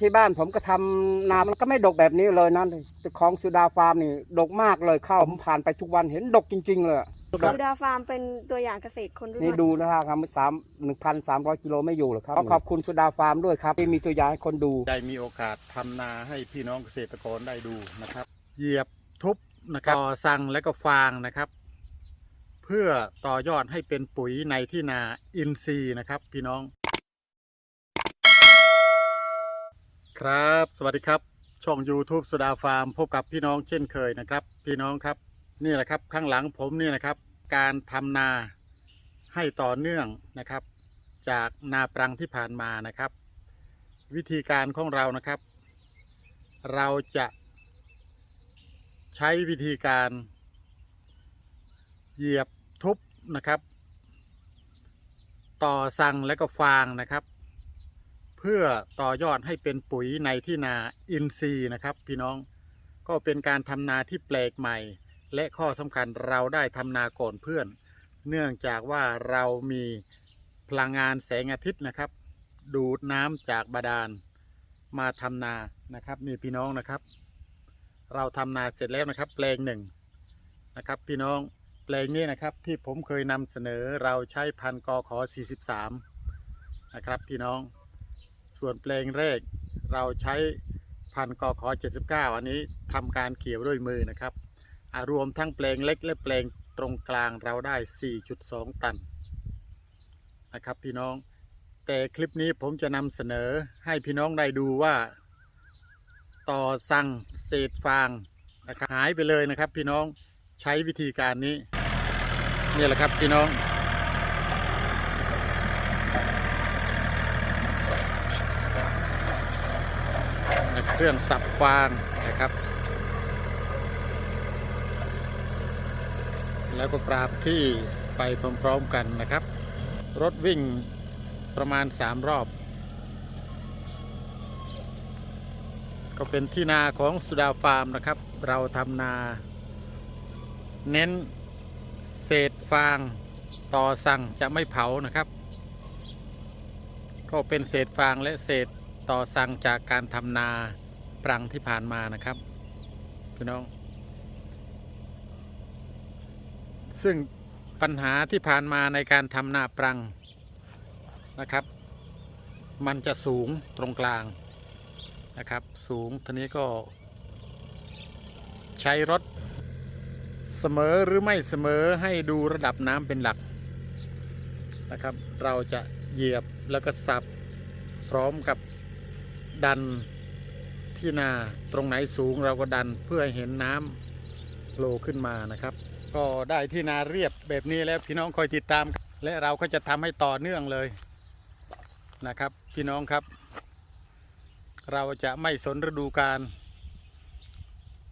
ที่บ้านผมก็ทำนามันก็ไม่ดกแบบนี้เลยนะแต่ของสุดาฟาร์มนี่ดกมากเลยข้าวผมผ่านไปทุกวันเห็นดกจริง ๆ เลยสุดาฟาร์มเป็นตัวอย่างเกษตรคนรุ่นนี่ใหม่ดูนะครับสามหนึ่งพันสามร้อยกิโลไม่อยู่หรอกครับขอขอบคุณสุดาฟาร์มด้วยครับที่มีตัวอย่างให้คนดูได้มีโอกาสทำนาให้พี่น้องเกษตรกรได้ดูนะครับ เหยียบทุบนะครับต่อสั่งและก็ฟางนะครับ เพื่อต่อยอดให้เป็นปุ๋ยในที่นาอินทรีย์นะครับ พี่น้อง ครับ สวัสดีครับ ช่อง YouTube สุดาฟาร์ม พบกับพี่น้องเช่นเคยนะครับ พี่น้องครับ นี่แหละครับ ข้างหลังผมนี่นะครับ การทำนาให้ต่อเนื่องนะครับ จากนาปรังที่ผ่านมานะครับ วิธีการของเรานะครับ เราจะใช้วิธีการ เหยียบทุบนะครับ ต่อสั่งและก็ฟางนะครับ พื่อต่อยอดให้เป็นปุ๋ยในที่นาอินทรีย์นะครับ พี่น้องก็เป็นการทำนาที่แปลกใหม่ และข้อสำคัญเราได้ทำนาก่อนเพื่อน เนื่องจากว่าเรามีพลังงานแสงอาทิตย์นะครับ ดูดน้ำจากบาดาลมาทำนานะครับนี่พี่น้องนะครับ เราทำนาเสร็จแล้วนะครับ แปลงหนึ่งนะครับพี่น้องแปลงนี้นะครับที่ผมเคยนำเสนอเราใช้พันกอขอ43 นะครับพี่น้อง ส่วนแปลงแรกเราใช้พันกอขอ 79 อันนี้ทำการเกี่ยวด้วยมือนะครับรวมทั้งแปลงเล็กและแปลงตรงกลางเราได้ 4.2 ตันนะครับพี่น้อง แต่คลิปนี้ผมจะนำเสนอให้พี่น้องได้ดูว่า ต่อสั่งเศษฟางนะครับหายไปเลยนะครับ พี่น้องใช้วิธีการนี้ นี่แหละครับพี่น้อง เครื่องสับฟางนะครับ แล้วก็ปราบที่ไปพร้อมๆกันนะครับ รถวิ่งประมาณ 3 รอบ ก็เป็นที่นาของสุดาฟาร์มนะครับ เราทำนา เน้นเศษฟางต่อสั่งจะไม่เผานะครับก็เป็นเศษฟางและเศษต่อสั่งจากการทำนา ปรังที่ผ่านมานะครับพี่น้อง ซึ่งปัญหาที่ผ่านมาในการทำนาปรังนะครับ มันจะสูงตรงกลางนะครับ สูงทีนี้ก็ ใช้รถเสมอหรือไม่เสมอให้ดูระดับน้ำเป็นหลักนะครับ เราจะเหยียบแล้วก็สับพร้อมกับดัน ที่นาตรงไหนสูงเราก็ดันเพื่อให้เห็นน้ำโผล่ขึ้นมานะครับ ก็ได้ที่นาเรียบแบบนี้แล้วพี่น้องคอยติดตาม และเราก็จะทำให้ต่อเนื่องเลยนะครับ พี่น้องครับ เราจะไม่สนฤดูกาล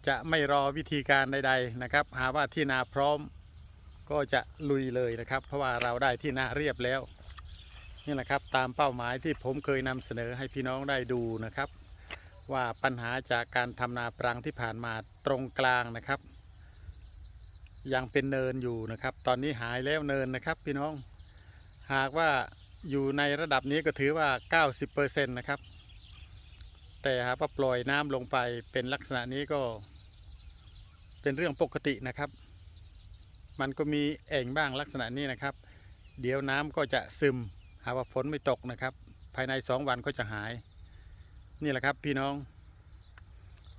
จะไม่รอวิธีการใด ๆนะครับ หาว่าที่นาพร้อมก็จะลุยเลยนะครับ เพราะว่าเราได้ที่นาเรียบแล้วนี่แหละครับตามเป้าหมายที่ผมเคยนำเสนอให้พี่น้องได้ดูนะครับ ว่าปัญหาจากการทำนาปรังที่ผ่านมาตรงกลางนะครับ ยังเป็นเนินอยู่นะครับ ตอนนี้หายแล้วเนินนะครับพี่น้อง หากว่าอยู่ในระดับนี้ก็ถือว่า 90%นะครับ แต่หากว่าปล่อยน้ำลงไปเป็นลักษณะนี้ก็ เป็นเรื่องปกตินะครับ มันก็มีแอ่งบ้างลักษณะนี้นะครับ เดี๋ยวน้ำก็จะซึม หากว่าฝนไม่ตกนะครับ ภายในสองวันก็จะหาย นี่แหละครับพี่น้อง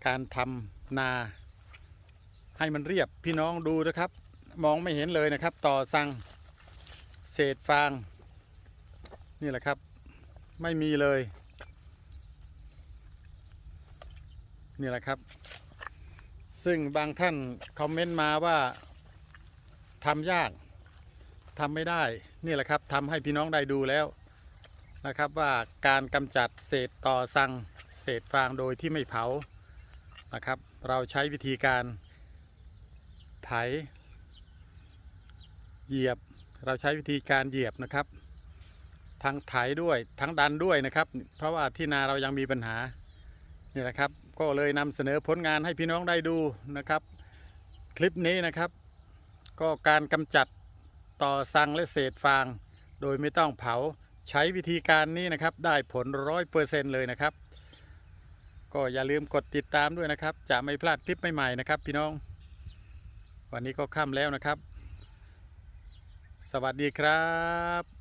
การทำนาให้มันเรียบพี่น้องดูนะครับ มองไม่เห็นเลยนะครับ ต่อสั่งเศษฟาง นี่แหละครับ ไม่มีเลย นี่แหละครับ ซึ่งบางท่านคอมเมนต์มาว่าทำยากทำไม่ได้ นี่แหละครับทำให้พี่น้องได้ดูแล้ว นะครับว่าการกำจัดเศษต่อสังเศษฟางโดยที่ไม่เผานะครับ เราใช้วิธีการไถเหยียบ เราใช้วิธีการเหยียบนะครับทั้งไถด้วยทั้งดันด้วยนะครับ เพราะว่าที่นาเรายังมีปัญหานี่แหละครับ ก็เลยนำเสนอผลงานให้พี่น้องได้ดูนะครับ คลิปนี้นะครับ ก็การกำจัดต่อสังและเศษฟาง โดยไม่ต้องเผา ใช้วิธีการนี้นะครับ ได้ผลร้อยเปอร์เซ็นเลยนะครับ ก็อย่าลืมกดติดตามด้วยนะครับ จะไม่พลาดคลิปใหม่ๆนะครับ พี่น้อง วันนี้ก็ค่ำแล้วนะครับ สวัสดีครับ